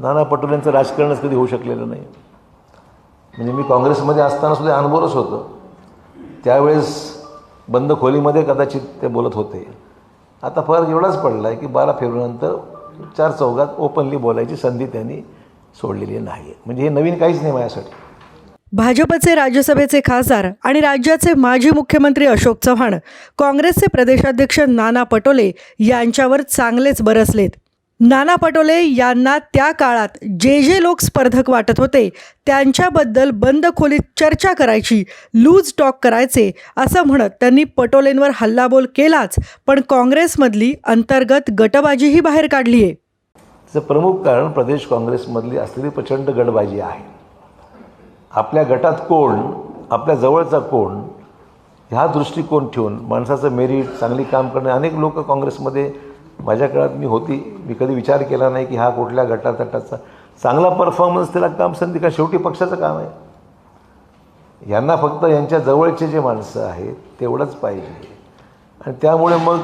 नाना पटोलेंचं राजकारणच कधी होऊ शकलेलं नाही. म्हणजे मी काँग्रेसमध्ये असताना सुद्धा अनुभवच होतं. त्यावेळेस बंद खोलीमध्ये कदाचित ते बोलत होते. आता फरक एवढाच पडला आहे की बारा फेब्रुवारीनंतर चार चौघात ओपनली बोलायची संधी त्यांनी सोडलेली नाही. म्हणजे हे नवीन काहीच नाही माझ्यासाठी. भाजपचे राज्यसभेचे खासदार आणि राज्याचे माजी मुख्यमंत्री अशोक चव्हाण काँग्रेसचे प्रदेशाध्यक्ष नाना पटोले यांच्यावर चांगलेच बरसलेत. नाना पटोले यांना त्या काळात जे जे लोक स्पर्धक वाटत होते त्यांच्याबद्दल बंद खोलीत चर्चा करायची लूज टॉक करायचे असं म्हणत त्यांनी पटोलेंवर हल्लाबोल केलाच पण काँग्रेसमधली अंतर्गत गटबाजीही बाहेर काढली आहे त्याचं प्रमुख कारण प्रदेश काँग्रेसमधली असलेली प्रचंड गटबाजी आहे. आपल्या गटात कोण आपल्या जवळचा कोण ह्या दृष्टिकोन ठेवून माणसाचं मेरिट चांगली काम करणे अनेक लोक काँग्रेसमध्ये माझ्या काळात मी होती मी कधी विचार केला नाही की हा कुठल्या गटातटाचा चांगला परफॉर्मन्स त्याला काम संधी का शेवटी पक्षाचं काम आहे? यांना फक्त यांच्या जवळचे जे माणसं आहेत तेवढंच पाहिजे. आणि त्यामुळे मग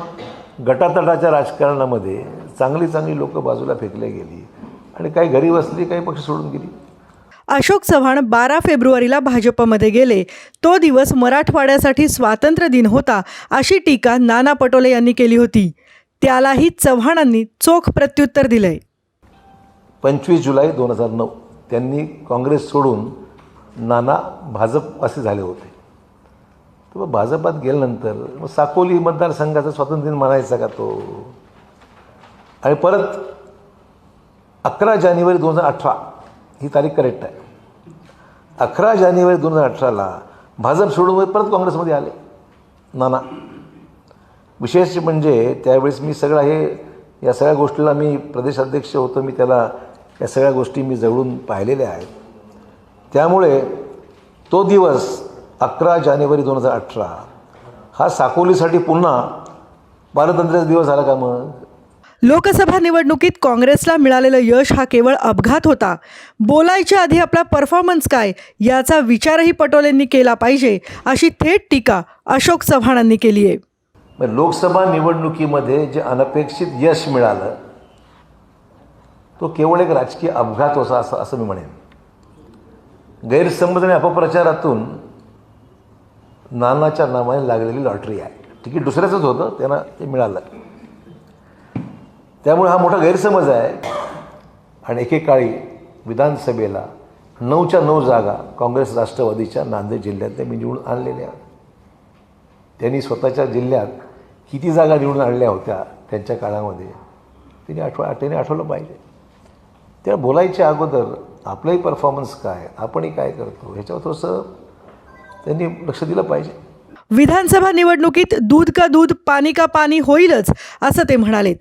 गटातटाच्या राजकारणामध्ये चांगली चांगली लोकं बाजूला फेकले गेली. आणि काही घरी बसली काही पक्ष सोडून गेली. अशोक चव्हाण बारा फेब्रुवारीला भाजपमध्ये गेले. तो दिवस मराठवाड्यासाठी स्वातंत्र्य दिन होता अशी टीका नाना पटोले यांनी केली होती. त्यालाही चव्हाणांनी चोख प्रत्युत्तर दिलंय. पंचवीस जुलै दोन हजार नऊ त्यांनी काँग्रेस सोडून नाना भाजप असे झाले होते. तर मग भाजपात गेल्यानंतर मग साकोली मतदारसंघाचा स्वातंत्र्य दिन का तो? आणि परत अकरा जानेवारी दोन हजार अठरा ही तारीख करेक्ट आहे. अकरा जानेवारी दोन हजार अठराला भाजप सोडून परत काँग्रेसमध्ये आले नाना. विशेष म्हणजे त्यावेळेस मी सगळं हे या सगळ्या गोष्टीला मी प्रदेशाध्यक्ष होतो मी त्याला या सगळ्या गोष्टी मी जवळून पाहिलेल्या आहेत. त्यामुळे तो दिवस अकरा जानेवारी दोन हजार अठरा हा साकोलीसाठी पुन्हा पारतंत्र्याचा दिवस झाला का मग? लोकसभा निवडणुकीत काँग्रेसला मिळालेलं यश हा केवळ अपघात होता. बोलायच्या आधी आपला परफॉर्मन्स काय याचा विचारही पटोलेंनी केला पाहिजे अशी थेट टीका अशोक चव्हाणांनी केली आहे मग लोकसभा निवडणुकीमध्ये जे अनपेक्षित यश मिळालं तो केवळ एक राजकीय अपघात होता असं असं मी म्हणेन. गैरसमज आणि अपप्रचारातून नानाच्या नावाने लागलेली लॉटरी आहे. तिकीट दुसऱ्याचंच होतं त्यांना ते मिळालं. त्यामुळे हा मोठा गैरसमज आहे. आणि एकेकाळी विधानसभेला नऊच्या नऊ जागा काँग्रेस राष्ट्रवादीच्या नांदेड जिल्ह्यात ते मी निवडून आणलेल्या. त्यांनी स्वतःच्या जिल्ह्यात किती जागा निवडून आणल्या होत्या त्यांच्या काळामध्ये त्यांनी आठव त्याने आठवलं पाहिजे. त्या बोलायच्या अगोदर आपलाही परफॉर्मन्स काय आपणही काय करतो ह्याच्यावर थोडंसं त्यांनी लक्ष दिलं पाहिजे. विधानसभा निवडणुकीत दूध का दूध पाणी का पाणी होईलच असं ते म्हणालेत.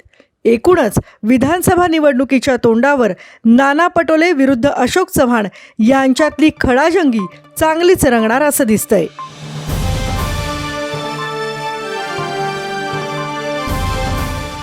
एकूणच विधानसभा निवडणुकीच्या तोंडावर नाना पटोले विरुद्ध अशोक चव्हाण यांच्यातली खडाजंगी चांगलीच रंगणार असं दिसतंय.